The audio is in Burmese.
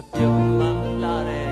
အပြုံးမလာတဲ့